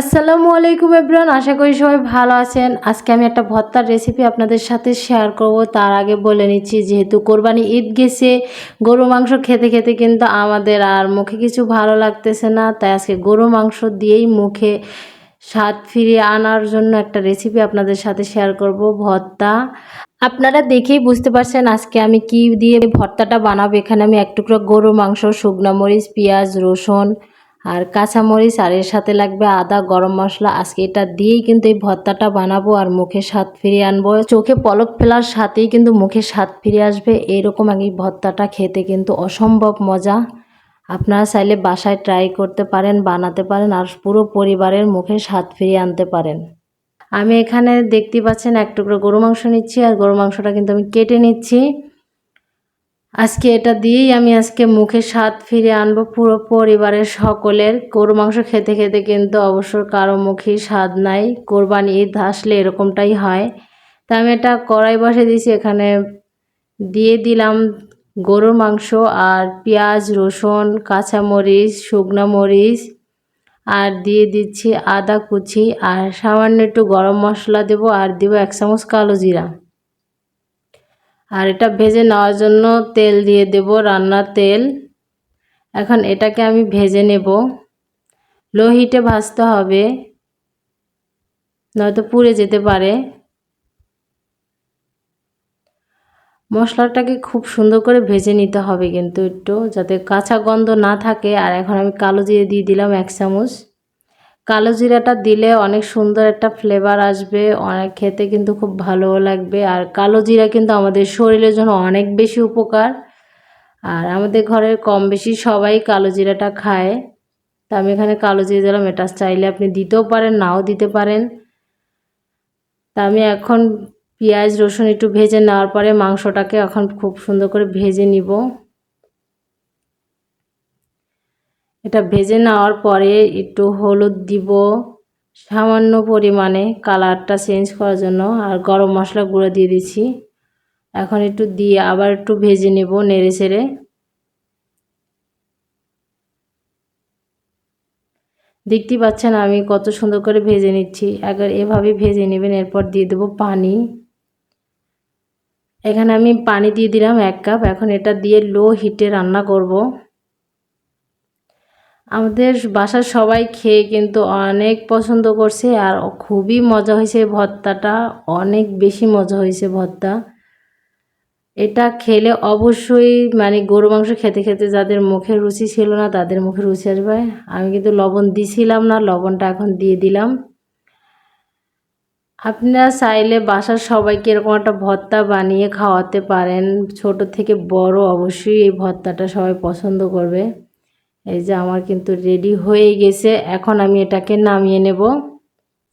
আসসালামু আলাইকুম এভরিওয়ান, আশা করি সবাই ভালো আছেন। আজকে আমি একটা ভর্তার রেসিপি আপনাদের সাথে শেয়ার করব। তার আগে বলে নিচ্ছি, যেহেতু কোরবানি ঈদ গেছে, গরু মাংস খেতে খেতে কিন্তু আমাদের আর মুখে কিছু ভালো লাগতেছে না। তাই আজকে গরু মাংস দিয়েই মুখে স্বাদ ফিরিয়ে আনার জন্য একটা রেসিপি আপনাদের সাথে শেয়ার করব, ভর্তা। আপনারা দেখেই বুঝতে পারছেন আজকে আমি কি দিয়ে ভর্তাটা বানাবো। এখানে আমি এক টুকরো গরু মাংস, শুকনো মরিচ, পেঁয়াজ, রসুন আর কাঁচামরিচ আর এর সাথে লাগবে আদা, গরম মশলা। আজকে এটা দিয়েই কিন্তু এই ভর্তাটা বানাবো আর মুখে স্বাদ ফিরিয়ে আনব। চোখে পলক ফেলার সাথেই কিন্তু মুখে স্বাদ ফিরে আসবে। এইরকম এই ভর্তাটা খেতে কিন্তু অসম্ভব মজা। আপনারা চাইলে বাসায় ট্রাই করতে পারেন, বানাতে পারেন আর পুরো পরিবারের মুখে স্বাদ ফিরিয়ে আনতে পারেন। আমি এখানে দেখতে পাচ্ছেন এক টুকরো গরু মাংস নিচ্ছি আর গরু মাংসটা কিন্তু আমি কেটে নিচ্ছি। আজকে এটা দিয়েই আমি আজকে মুখে স্বাদ ফিরে আনব পুরো পরিবারের সকলের। গরু মাংস খেতে খেতে কিন্তু অবশ্য কারও মুখেই স্বাদ নাই। কোরবানি ঈদ আসলে এরকমটাই হয়। তা আমি এটা কড়াই বসে দিয়েছি, এখানে দিয়ে দিলাম গরুর মাংস আর পেঁয়াজ, রসুন, কাঁচামরিচ, শুকনো মরিচ আর দিয়ে দিচ্ছি আদা কুচি। আর সামান্য একটু গরম মশলা দেবো আর দেবো এক চামচ কালো জিরা। আর এটা ভেজে নেওয়ার জন্য তেল দিয়ে দেব রান্নার তেল। এখন এটাকে আমি ভেজে নেব। লো হিটে ভাজতে হবে, নয়তো পুড়ে যেতে পারে। মশলাটাকে খুব সুন্দর করে ভেজে নিতে হবে কিন্তু একটু, যাতে কাঁচা গন্ধ না থাকে। আর এখন আমি কালো জিরে দিয়ে দিলাম এক চামচ। কালো জিরাটা দিলে অনেক সুন্দর একটা ফ্লেভার আসবে, অনেক খেতে কিন্তু খুব ভালোও লাগবে। আর কালো জিরা কিন্তু আমাদের শরীরের জন্য অনেক বেশি উপকার। আর আমাদের ঘরের কম বেশি সবাই কালো জিরাটা খায়। তা আমি এখানে কালো জিরা দিলাম, এটা চাইলে আপনি দিতেও পারেন, নাও দিতে পারেন। তা আমি এখন পেঁয়াজ, রসুন একটু ভেজে নেওয়ার পরে মাংসটাকে এখন খুব সুন্দর করে ভেজে নিব। এটা ভেজে নেওয়ার পরে একটু হলুদ দিব। সামান্য পরিমাণে কালারটা চেঞ্জ করার জন্য আর গরম মশলা গুঁড়ো দিয়ে দিচ্ছি। এখন একটু দিয়ে আবার একটু ভেজে নেব নেড়ে ছেড়ে দেখতে পাচ্ছেন আমি কত সুন্দর করে ভেজে নিচ্ছি। একবার এভাবে ভেজে নেবেন, এরপর দিয়ে দেবো পানি। এখানে আমি পানি দিয়ে দিলাম এক কাপ। এখন এটা দিয়ে লো হিটে রান্না করব। আমাদের বাসার সবাই খেয়ে কিন্তু অনেক পছন্দ করছে আর খুবই মজা হয়েছে ভর্তাটা, অনেক বেশি মজা হয়েছে ভর্তা। এটা খেলে অবশ্যই মানে গরু মাংস খেতে খেতে যাদের মুখের রুচি ছিল না তাদের মুখে রুচি আসবে। আমি কিন্তু লবণ দিছিলাম না, লবণটা এখন দিয়ে দিলাম। আপনারা চাইলে বাসার সবাইকে এরকম একটা ভর্তা বানিয়ে খাওয়াতে পারেন, ছোট থেকে বড় অবশ্যই এই ভর্তাটা সবাই পছন্দ করবে। এই যে আমার কিন্তু রেডি হয়ে গেছে। এখন আমি এটাকে নামিয়ে নেব।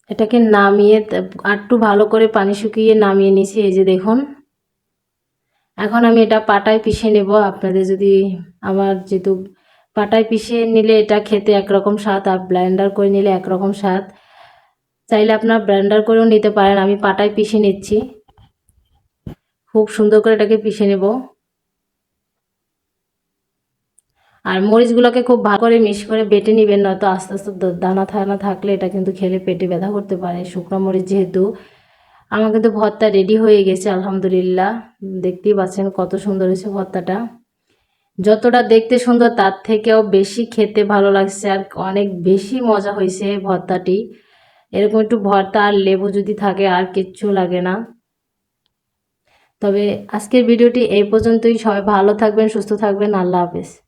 এটাকে নামিয়ে একটু ভালো করে পানি শুকিয়ে নামিয়ে নিছি এই যে দেখুন। এখন আমি এটা পাটায় পিষে নেব। আপনাদের যদি আমার যেহেতু পাটায় পিষে নিলে এটা খেতে একরকম স্বাদ আর ব্লেন্ডার করে নিলে একরকম স্বাদ। চাইলে আপনার ব্লেন্ডার করেও নিতে পারেন। আমি পাটায় পিষে নিচ্ছি। খুব সুন্দর করে এটাকে পিষে নেব। আর মরিচগুলোকে খুব ভালো করে মিশ করে বেটে নেবেন, নয়তো আস্তে আস্তে দানা থানা থাকলে এটা কিন্তু খেলে পেটে ব্যথা করতে পারে। শুকনো মরিচ যেহেতু, আমার কিন্তু ভর্তা রেডি হয়ে গেছে, আলহামদুলিল্লাহ। দেখতেই পাচ্ছেন কত সুন্দর হয়েছে ভর্তাটা। যতটা দেখতে সুন্দর, তার থেকেও বেশি খেতে ভালো লাগছে আর অনেক বেশি মজা হয়েছে ভর্তাটি। এরকম একটু ভর্তা আর লেবু যদি থাকে, আর কিচ্ছু লাগে না। তবে আজকের ভিডিওটি এই পর্যন্তই। সবাই ভালো থাকবেন, সুস্থ থাকবেন। আল্লাহ হাফেজ।